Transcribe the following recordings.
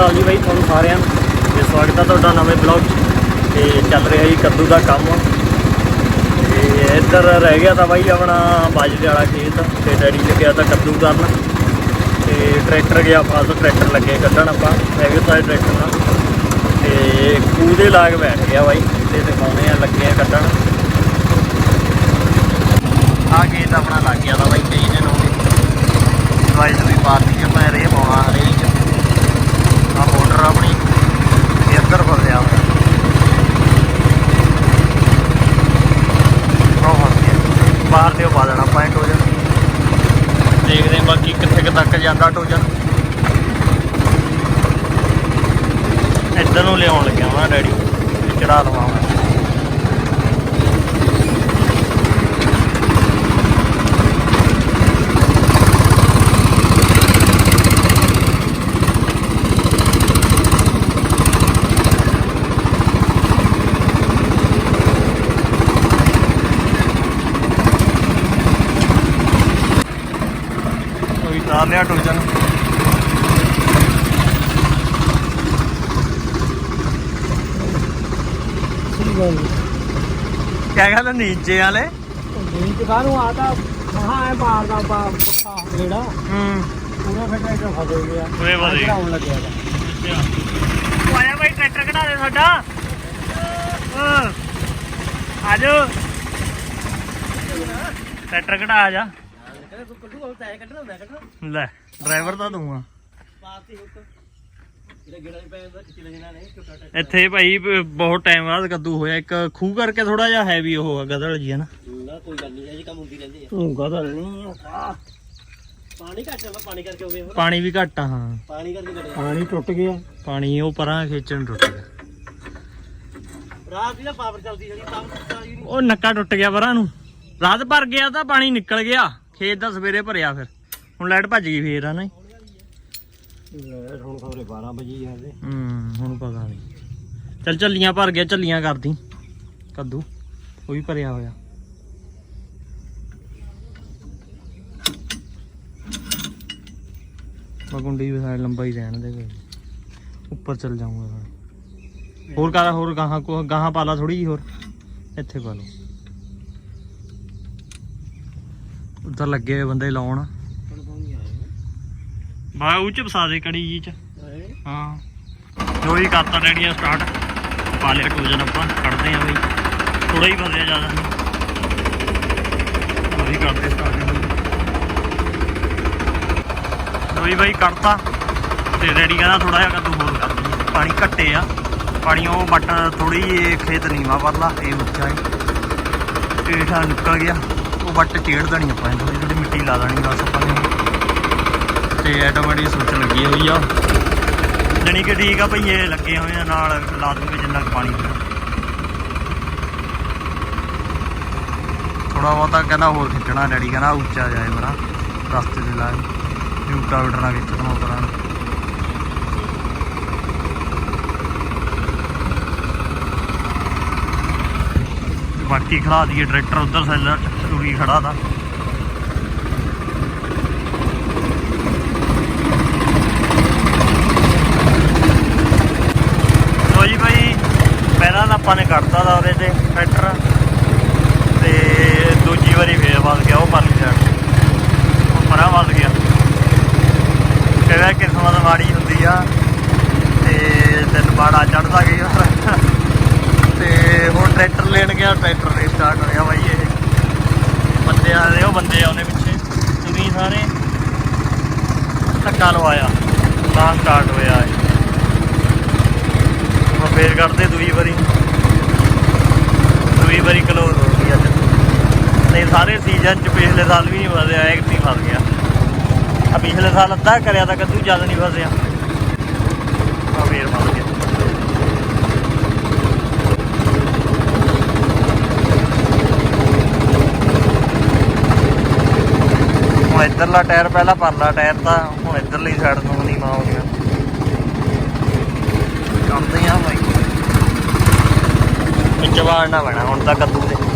ਅਕਾਲ ਜੀ ਬਾਈ ਤੁਹਾਨੂੰ ਸਾਰਿਆਂ ਨੂੰ ਤੇ ਸਵਾਗਤ ਹੈ ਤੁਹਾਡਾ ਨਵੇਂ ਬਲੌਗ 'ਚ। ਤੇ ਚੱਲ ਰਿਹਾ ਜੀ ਕੱਦੂ ਦਾ ਕੰਮ। ਤੇ ਇੱਧਰ ਰਹਿ ਗਿਆ ਤਾਂ ਬਾਈ ਆਪਣਾ ਬਾਜਰੇ ਵਾਲਾ ਖੇਤ ਤੇ ਡੈਡੀ ਨੇ ਕਿਹਾ ਤਾਂ ਕੱਦੂ ਕਰਨ। ਤੇ ਟਰੈਕਟਰ ਗਿਆ ਫਾਸ ਟਰੈਕਟਰ ਲੱਗੇ ਕੱਢਣ ਆਪਾਂ। ਹੈਗੇ ਸਾਰੇ ਟਰੈਕਟਰ ਨਾਲ। ਤੇ ਖੂਹ ਦੇ ਲਾਗ ਬੈਠ ਗਿਆ ਬਾਈ। ਤੇ ਦਿਖਾਉਂਦੇ ਆ, ਲੱਗੇ ਆ ਕੱਢਣ। ਆ ਖੇਤ ਆਪਣਾ ਲੱਗ ਗਿਆ ਤਾਂ ਬਾਈ ਕਈ ਦਿਨ ਹੋ ਗਏ ਦਵਾਈ ਵੀ ਪਾਤੀ ਆ ਮੈਂ ਰੇ ਪਾਉਣਾ ਹਰੇ ਚ ਆ ਮੋਟਰ ਆਪਣੀ ਇਹ ਅੰਦਰ ਫਸਿਆ ਹੋਇਆ ਉਹ ਫਸ ਗਿਆ ਬਾਹਰ ਤੇ ਉਹ ਪਾ ਦੇਣਾ ਪੁਆਇੰਟ ਹੋ ਜਾਣਾ ਦੇਖਦੇ ਹਾਂ ਬਾਕੀ ਕਿੱਥੇ ਕੁ ਤੱਕ ਜਾਂਦਾ ਟੋਜਨ ਇੱਧਰ ਨੂੰ ਲਿਆਉਣ ਲੱਗਿਆ ਮੈਂ ਡੈਡੀ ਚੜਾ ਲਵਾਂ ਮੈਂ। ਕੋਈ ਤਾਰ ਲਿਆ ਟੋਜਨ ਸਹੀ ਗੱਲ। ਕਿਆ ਗੱਲ ਨੀਚੇ ਵਾਲੇ? ਨਹੀਂ ਤੇ ਕਾਹਨੂੰ ਆਦਾ ਮਹਾ ਐ ਮਾਰਦਾ ਪਾ ਪੱਖਾ ਜਿਹੜਾ ਹੂੰ। ਪੂਰਾ ਫਿਰ ਟਰੈਕਟਰ ਫਸ ਗਿਆ। ਓਏ ਵਧੇ। ਆਉਣ ਲੱਗਿਆ ਵਾ। ਉਹ ਆਇਆ ਬਾਈ ਟਰੈਕਟਰ ਕਢਾ ਦੇ ਸਾਡਾ ਹਾਂ। ਆ ਜਾ ਟਰੈਕਟਰ ਕਢਾ ਆ ਜਾ। ਲੈ ਡਰਾਈਵਰ ਤਾਂ ਆ। ਇੱਥੇ ਭਾਈ ਬਹੁਤ ਟਾਈਮ ਬਾਅਦ ਕੱਦੂ ਹੋਇਆ। ਇੱਕ ਖੂਹ ਕਰਕੇ ਥੋੜਾ ਜਿਹਾ ਹੈਵੀ ਉਹ ਆ ਗਦੜ ਜੀ ਹੈ ਨਾ। ਤੂੰ ਗਦਲ ਨਹੀਂ ਪਾਣੀ ਘੱਟ ਜਾਂਦਾ ਪਾਣੀ ਕਰਕੇ ਹੋ ਗਏ ਹੋਰ ਪਾਣੀ ਵੀ ਘੱਟ ਆ ਹਾਂ। ਪਾਣੀ ਕਰਕੇ ਘਟਿਆ ਪਾਣੀ ਟੁੱਟ ਗਿਆ। ਪਾਣੀ ਉਹ ਪਰਾਂ ਖੇਚਣ ਨੂੰ ਟੁੱਟ ਗਿਆ। ਰਾਤ ਦੀ ਤਾਂ ਪਾਵਰ ਚੱਲਦੀ ਜਿਹੜੀ ਪਾਵਰ ਚੱਲਦੀ ਨਹੀਂ ਉਹ ਨੱਕਾ ਟੁੱਟ ਗਿਆ ਪਰਾਂ ਨੂੰ। ਰਾਤ ਭਰ ਗਿਆ ਤਾਂ ਪਾਣੀ ਨਿਕਲ ਗਿਆ। ਖੇਤ ਦਾ ਸਵੇਰੇ ਭਰਿਆ ਫਿਰ। ਹੁਣ ਲਾਈਟ ਭੱਜ ਗਈ ਫੇਰ ਆ ਨਾ ਲੈ ਹੁਣ ਖਬਰੇ 12 ਵਜੇ ਜਾਂਦੇ ਹੂੰ, ਹੁਣ ਪਤਾ ਨਹੀਂ ਚੱਲ ਚੱਲੀਆਂ ਭਰ ਗਿਆ ਚੱਲੀਆਂ ਕਰਦੀ। ਕੱਦੂ, ਉਹ ਵੀ ਭਰਿਆ ਹੋਇਆ। ਮਗੁੰਡੀ ਵੀ ਸਾਈਡ ਲੰਬਾ ਹੀ ਰਹਿਣ ਦੇ। ਕੋਈ ਉੱਪਰ ਚੱਲ ਜਾਊਂਗਾ ਫਿਰ ਹੋਰ ਕਰਾ ਹੋਰ ਗਾਹਾਂ ਕੋ, ਗਾਹਾਂ ਪਾਲਾ ਥੋੜੀ ਜੀ ਹੋਰ। ਇੱਥੇ ਪਾ ਲਓ। ਉੱਧਰ ਲੱਗੇ ਹੋਏ ਬੰਦੇ ਲਾਉਣ। ਬਾ ਉਹ ਚ ਫਸਾ ਦੇ ਕੜੀ ਜੀ ਚ। ਹਾਂ। ਜੋ ਵੀ ਕਰਤਾ ਰੈਡੀਆ ਸਟਾਰਟ ਪਾ ਲਿਆ ਟੂਜਨ ਆਪਾਂ ਕੱਢਦੇ ਆ ਬਈ। ਥੋੜਾ ਹੀ ਫਸਿਆ ਜ਼ਿਆਦਾ ਨਹੀਂ। ਉਹੀ ਕਰਦੇ ਸਟਾਰਟ ਦੋਈ ਬਾਈ ਕੱਢਤਾ ਤੇ ਰੈਡੀ ਕਹਿੰਦਾ ਥੋੜਾ ਜਿਹਾ ਕੱਦੂ ਹੋਰ ਕਰ ਦਈਏ। ਪਾਣੀ ਘੱਟੇ ਆ। ਪਾਣੀ ਉਹ ਬੱਟ ਥੋੜੀ ਇਹ ਖੇਤ ਨੀਵਾ ਪਰਲਾ ਇਹ ਉੱਚਾ ਹੈ। ਢੇਠਾ ਨਿਕਲ ਗਿਆ। ਉਹ ਬੱਟ ਚੇੜ ਦੇਣੀ ਆਪਾਂ ਥੋੜੀ ਥੋੜੀ ਮਿੱਟੀ ਲਾ ਦੇਣੀ ਬਸ ਆਪਾਂ ਨੇ। ਤੇ ਆਟੋਮੈਟਿਕ ਸੁੱਚ ਲੱਗੀ ਹੋਈ ਆ। ਜਣੀ ਕਿ ਠੀਕ ਆ ਭਈ ਇਹ ਲੱਗੇ ਹੋਏ ਆ ਨਾਲ ਲਾ ਦੂੰਗੇ ਜਿੰਨਾ ਕੁ ਪਾਣੀ ਥੋੜਾ ਬਹੁਤਾ ਕਹਿੰਦਾ ਹੋਰ ਖਿੱਚਣਾ ਡੈਡੀ ਕਹਿੰਦਾ ਉੱਚਾ ਜਾਏ ਮੇਰਾ ਰਸਤੇ ਦੇ ਲਾਏ। ਯੂਟਾ ਵਿਟਣਾ ਨੂੰ। ਤੇ ਬਾਕੀ ਖੜਾ ਦਈਏ ਟਰੈਕਟਰ ਉਧਰ ਸੈਲਰ ਟੂਰੀ ਖੜਾ ਦਾ ਲੋ ਜੀ ਭਾਈ ਪਹਿਲਾਂ ਤਾਂ ਆਪਾਂ ਨੇ ਕੱਢਤਾ ਦਾ ਉਹਦੇ ਤੇ ਟਰੈਕਟਰ ਤੇ ਦੂਜੀ ਵਾਰੀ ਫੇਰ ਵੱਧ ਗਿਆ, ਉਹ ਪਰਲੀ ਸਾਈਡ ਉਹ ਪਰਾਂ ਵੱਧ ਗਿਆ। ਕਿਹੜਾ ਕਿਸਮਤ ਮਾੜੀ ਹੁੰਦੀ ਆ, ਤੇ ਦਿਨ ਬਾੜਾ ਚੜਦਾ ਗਿਆ ਤੇ ਹੁਣ ਟਰੈਕਟਰ ਲੈਣ ਗਿਆ ਟਰੈਕਟਰ ਰੇ ਸਟਾਰਟ ਹੋ ਗਿਆ ਬਾਈ ਇਹ। ਬੰਦੇ ਆ ਰਹੇ ਉਹ ਬੰਦੇ ਆਉਨੇ ਪਿੱਛੇ। ਤੁਸੀਂ ਸਾਰੇ ਧੱਕਾ ਲਵਾਇਆ। ਤਾਂ ਸਟਾਰਟ ਹੋਇਆ ਇਹ। ਫੇਰ ਕਰਦੇ ਦੂਜੀ ਵਾਰੀ। ਦੂਈ ਵਾਰੀ ਕਲੋਜ਼ ਹੋ ਗਈ ਅੱਜ ਨਹੀਂ, ਸਾਰੇ ਸੀਜ਼ਨ ਚ ਪਿਛਲੇ ਸਾਲ ਵੀ ਨਹੀਂ ਫਸਿਆ ਇੱਕ ਨਹੀਂ ਫਸ ਗਿਆ। ਆ ਪਿਛਲੇ ਸਾਲ ਅੱਧਾ ਕਰਿਆ ਤਾਂ ਕਦੋਂ ਜ਼ਿਆਦਾ ਨਹੀਂ ਫਸਿਆ। ਆ ਫੇਰ ਫਸ ਗਿਆ। ਹੁਣ ਇੱਧਰਲਾ ਟਾਇਰ, ਪਹਿਲਾਂ ਪਰਲਾ ਟਾਇਰ ਤਾਂ ਹੁਣ ਇੱਧਰਲੀ ਸਾਈਡ ਤੋਂ ਨਹੀਂ ਮਾਂ ਕਰਦੇ ਆ ਬਾਈ। ਵਿੱਚ ਨਾ ਪੈਣਾ ਹੁਣ ਤਾਂ ਕੱਦੂ ਦੇ।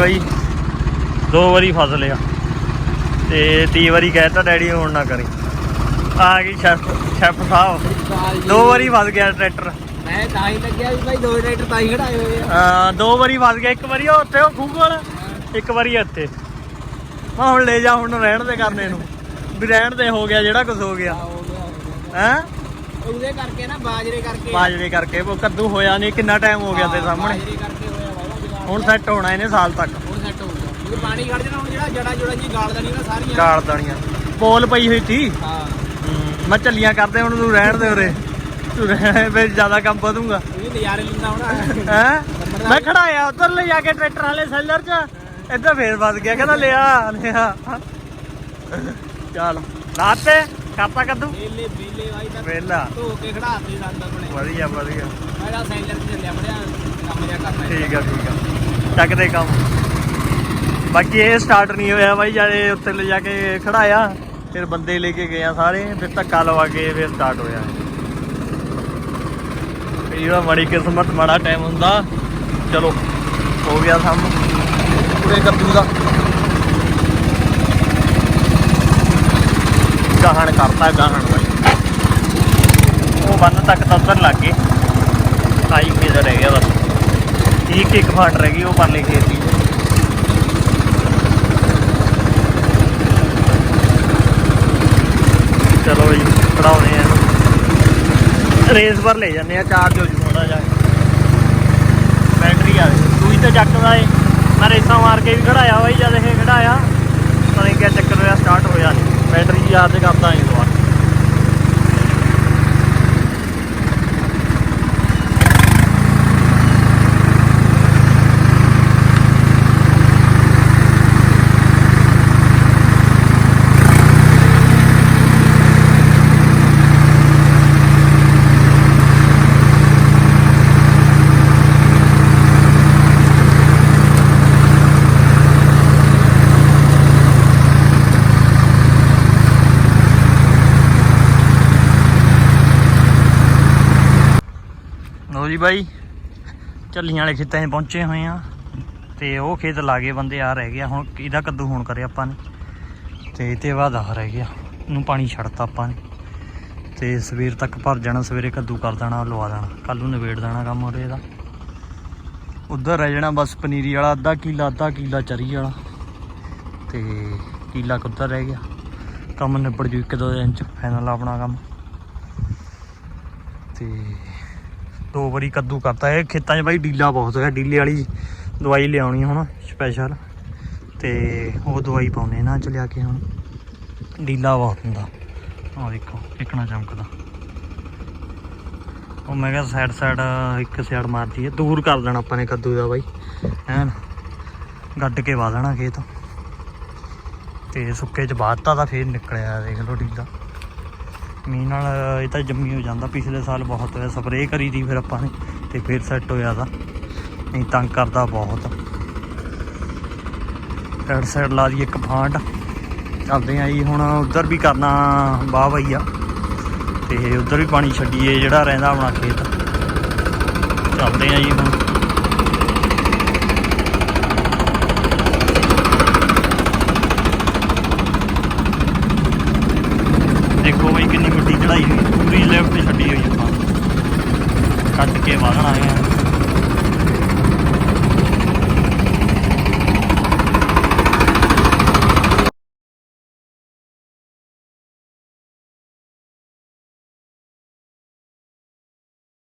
ਬਾਈ। ਦੋ ਵਾਰੀ ਫਸ ਲਿਆ। ਤੇ ਤੀ ਵਾਰੀ ਕਹਿਤਾ ਡੈਡੀ ਹੁਣ ਨਾ ਕਰੀ। ਆ ਗਈ ਸ਼ੈਫ ਸ਼ੈਫ ਸਾਹਿਬ। ਦੋ ਵਾਰੀ ਫਸ ਗਿਆ ਟਰੈਕਟਰ। ਮੈਂ ਤਾਂ ਹੀ ਲੱਗਿਆ ਵੀ ਭਾਈ ਦੋ ਰੇਟਰ ਤਾਂ ਹੀ ਖੜਾਏ ਹੋਏ ਆ। ਆ ਦੋ ਵਾਰੀ ਫਸ ਗਿਆ। ਇੱਕ ਵਾਰੀ ਉਹ ਉੱਥੇ ਉਹ ਖੂਹ ਕੋਲ ਇੱਕ ਵਾਰੀ ਇੱਥੇ। ਮੈਂ ਹੁਣ ਲੈ ਜਾ ਹੁਣ ਰਹਿਣ ਦੇ ਕਰਨੇ ਨੂੰ। ਵੀ ਰਹਿਣ ਦੇ ਹੋ ਗਿਆ ਜਿਹੜਾ ਕੁਝ ਹੋ ਗਿਆ। ਹੈ ਉਹਦੇ ਕਰਕੇ ਨਾ ਬਾਜਰੇ ਕਰਕੇ। ਬਾਜਰੇ ਕਰਕੇ। ਉਹ ਕੱਦੂ ਹੋਇਆ ਨਹੀਂ ਕਿੰਨਾ ਟਾਈਮ ਹੋ ਗਿਆ ਤੇ ਸਾਹਮਣੇ? ਬਾਜਰੇ ਕਰਕੇ ਹੋਇਆ। ਵਾਵਾ ਜਵਾਬ ਹੁਣ ਸੈੱਟ ਹੋਣਾ ਇਹਨੇ ਸਾਲ ਤੱਕ। ਹੁਣ ਸੈੱਟ ਹੋ ਗਿਆ ਇਹ ਪਾਣੀ ਕੱਢ ਦੇਣਾ ਹੁਣ ਜਿਹੜਾ ਜੜਾ ਜੁੜਾ ਜੀ ਗਾਲ ਦੇਣੀ ਨਾ ਸਾਰੀਆਂ। ਗਾਲ ਦਣੀਆਂ ਪੋਲ ਪਈ ਹੋਈ ਸੀ। ਹਾਂ। ਮੈਂ ਚੱਲੀਆਂ ਕਰਦੇ ਹੁਣ ਤੂੰ ਰਹਿਣ ਦੇ ਉਰੇ। ਤੂੰ ਰਹਿ ਫਿਰ ਜ਼ਿਆਦਾ ਕੰਮ ਵਧੂਗਾ। ਇਹ ਵੀ ਨਜ਼ਾਰੇ ਲੈਂਦਾ ਹੁਣ। ਹੈ? ਮੈਂ ਖੜਾਇਆ ਉਧਰ ਲੈ ਜਾ ਕੇ ਟਰੈਕਟਰ ਵਾਲੇ ਸੈਲਰ 'ਚ। ਇੱਧਰ ਫੇਰ ਵੱਜ ਗਿਆ ਕਹਿੰਦਾ ਲਿਆ ਲਿਆ। ਚੱਲ ਲਾਤੇ ਕਰਤਾ ਕੱਦੂ ਵੇਲੇ ਵੇਲੇ ਵਾਈ ਤਾਂ ਵੇਲਾ। ਧੋ ਕੇ ਖੜਾਤੇ ਦੰਦ ਆਪਣੇ। ਵਧੀਆ ਵਧੀਆ। ਮੈਂ ਤਾਂ ਸੈਲਰ ਤੇ ਚੱਲਿਆ ਬੜਿਆ ਕੰਮ ਜਿਆ ਕਰਨਾ। ਠੀਕ ਆ ਠੀਕ ਆ। ਚੱਕਦੇ ਕੰਮ। ਬਾਕੀ ਇਹ ਸਟਾਰਟ ਨਹੀਂ ਹੋਇਆ ਬਾਈ ਜਾਰੇ ਉੱਤੇ ਲੈ ਜਾ ਕੇ ਖੜਾਇਆ, ਫਿਰ ਬੰਦੇ ਲੈ ਕੇ ਗਏ ਆ ਸਾਰੇ, ਫਿਰ ਧੱਕਾ ਲਵਾ ਕੇ ਫਿਰ ਸਟਾਰਟ ਹੋਇਆ। ਇਹ ਮਾੜੀ ਕਿਸਮਤ, ਮਾੜਾ ਟਾਈਮ ਹੁੰਦਾ, ਚਲੋ, ਹੋ ਗਿਆ ਸਮ ਪੂਰੇ ਕੱਦੂ ਦਾ। ਗਾਹਣ ਕਰਤਾ, ਗਾਹਣ ਬਾਈ। ਉਹ ਬੰਨ ਤੱਕ ਤਾਂ ਉੱਧਰ ਲੱਗ ਗਏ। ਆਈ ਕਿਧਰ ਰਹਿ ਗਿਆ ਬਸ। ਇੱਕ ਇੱਕ ਫਾਟ ਰਹਿ ਗਈ, ਉਹ ਪਰਲੇ ਖੇਤ ਦੀ। ਚਲੋ ਜੀ ਪੜਾਉਣੇ ਆ ਰੇਸ ਪਰ ਲੈ ਜਾਂਦੇ ਆ, ਚਾਰਜ ਹੋ ਜੂ ਥੋੜਾ ਜਿਹਾ। ਬੈਟਰੀ ਆ ਦੂਈ ਤਾਂ ਚੱਕਦਾ ਏ। ਮੈਂ ਰੇਸਾਂ ਮਾਰ ਕੇ ਵੀ ਖੜਾਇਆ ਬਾਈ ਜਦ ਇਹ ਖੜਾਇਆ। ਪਤਾ ਨਹੀਂ ਕਿਆ ਚੱਕਰ ਹੋਇਆ ਸਟਾਰਟ ਹੋਇਆ ਨਹੀਂ ਬੈਟਰੀ ਚਾਰਜ ਕਰਦਾ ਨਹੀਂ ਦੁਬਾਰਾ। ਬਾਈ। ਝੱਲੀਆਂ ਵਾਲੇ ਖੇਤਾਂ 'ਚ ਪਹੁੰਚੇ ਹੋਏ ਆ। ਤੇ ਉਹ ਖੇਤ ਲਾਗੇ ਬੰਦੇ ਆ ਰਹਿ ਗਿਆ ਹੁਣ ਇਹਦਾ ਕੱਦੂ ਹੋਣ ਕਰਿਆ ਆਪਾਂ ਨੇ। ਤੇ ਇਹ ਤੇ ਬਾਅਦ ਆ ਰਹਿ ਗਿਆ। ਇਹਨੂੰ ਪਾਣੀ ਛੱਡਤਾ ਆਪਾਂ ਨੇ। ਤੇ ਸਵੇਰ ਤੱਕ ਭਰ ਜਾਣਾ, ਸਵੇਰੇ ਕੱਦੂ ਕਰ ਦੇਣਾ, ਲਵਾ ਦੇਣਾ। ਕੱਲ ਨੂੰ ਨਿਬੇੜ ਦੇਣਾ ਕੰਮ ਉਹਦੇ ਦਾ ਉਧਰ ਰਹਿ ਜਾਣਾ ਬਸ ਪਨੀਰੀ ਵਾਲਾ, ਅੱਧਾ ਕਿੱਲਾ ਅੱਧਾ ਕਿੱਲਾ ਚਰੀ ਵਾਲਾ। ਤੇ ਕਿੱਲਾ ਕੁੱਧਰ ਰਹਿ ਗਿਆ। ਕੰਮ ਨਿਬੜ ਜੂ ਇੱਕ ਦੋ ਦਿਨ ਚ ਫਾਈਨਲ ਆਪਣਾ ਕੰਮ। ਤੇ ਦੋ ਵਾਰੀ ਕੱਦੂ ਕਰਤਾ। ਇਹ ਖੇਤਾਂ 'ਚ ਬਾਈ ਡੀਲਾ ਬਹੁਤ ਹੋਇਆ ਡੀਲੇ ਵਾਲੀ ਦਵਾਈ ਲਿਆਉਣੀ ਹੁਣ ਸਪੈਸ਼ਲ ਤੇ ਉਹ ਦਵਾਈ ਪਾਉਣੇ ਇਹਨਾਂ 'ਚ ਲਿਆ ਕੇ ਹੁਣ। ਡੀਲਾ ਬਹੁਤ ਹੁੰਦਾ। ਆਹ ਦੇਖੋ ਕਿਕਣਾ ਚਮਕਦਾ। ਉਹ ਮੈਂ ਕਿਹਾ ਸਾਈਡ ਸਾਈਡ ਇੱਕ ਸਾਈਡ ਮਾਰਦੀ ਹੈ। ਦੂਰ ਕਰ ਦੇਣਾ ਆਪਾਂ ਨੇ ਕੱਦੂ ਦਾ ਬਾਈ। ਐਨ ਗੱਡ ਕੇ ਵਾ ਦੇਣਾ ਖੇਤ। ਤੇ ਸੁੱਕੇ ਚ ਬਾਤਾ ਤਾਂ ਫੇਰ ਨਿਕਲਿਆ, ਦੇਖ ਲਓ ਡੀਲਾ। ਮੀਂਹ ਨਾਲ ਇਹ ਤਾਂ ਜੰਮੀ ਹੋ ਜਾਂਦਾ। ਪਿਛਲੇ ਸਾਲ ਬਹੁਤ ਹੋਇਆ ਸਪਰੇਅ ਕਰੀ ਦੀ ਫਿਰ ਆਪਾਂ ਨੇ ਤੇ ਫਿਰ ਸੈੱਟ ਹੋਇਆ ਤਾਂ ਨਹੀਂ, ਤੰਗ ਕਰਦਾ ਬਹੁਤ। ਸਾਈਡ ਸਾਈਡ ਲਾ ਦੀ ਇੱਕ ਫਾਂਟ। ਚੱਲਦੇ ਆ ਜੀ, ਹੁਣ ਉਧਰ ਵੀ ਕਰਨਾ ਵਾਹ ਬਈ ਆ। ਤੇ ਉਧਰ ਵੀ ਪਾਣੀ ਛੱਡੀਏ ਜਿਹੜਾ ਰਹਿੰਦਾ ਆਪਣਾ ਖੇਤ। ਚੱਲਦੇ ਆ ਜੀ ਹੁਣ। ਦੇਖੋ ਬਈ ਕਿੰਨੀ ਮਿੱਟੀ ਚੜਾਈ ਹੋਈ ਹੈ। ਪੂਰੀ ਲੈਫਟ ਤੇ ਛੱਡੀ ਹੋਈ ਆਪਾਂ ਕੱਟ ਕੇ ਵਾਹਣਾ ਹੈ